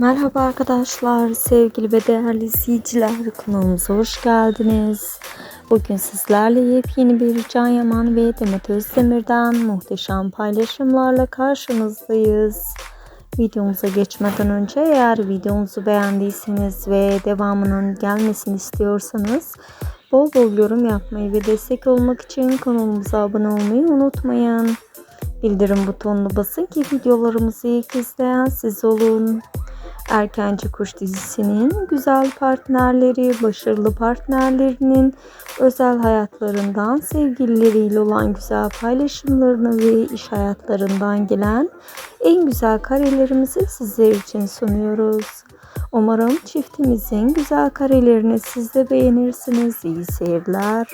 Merhaba arkadaşlar, sevgili ve değerli izleyiciler kanalımıza hoş geldiniz. Bugün sizlerle yepyeni bir Can Yaman ve Demet Özdemir'den muhteşem paylaşımlarla karşınızdayız. Videomuza geçmeden önce eğer videomuzu beğendiyseniz ve devamının gelmesini istiyorsanız bol bol yorum yapmayı ve destek olmak için kanalımıza abone olmayı unutmayın. Bildirim butonuna basın ki videolarımızı ilk izleyen siz olun. Erkenci Kuş dizisinin güzel partnerleri, başarılı partnerlerinin özel hayatlarından, sevgilileriyle olan güzel paylaşımlarını ve iş hayatlarından gelen en güzel karelerimizi sizler için sunuyoruz. Umarım çiftimizin güzel karelerini siz de beğenirsiniz. İyi seyirler.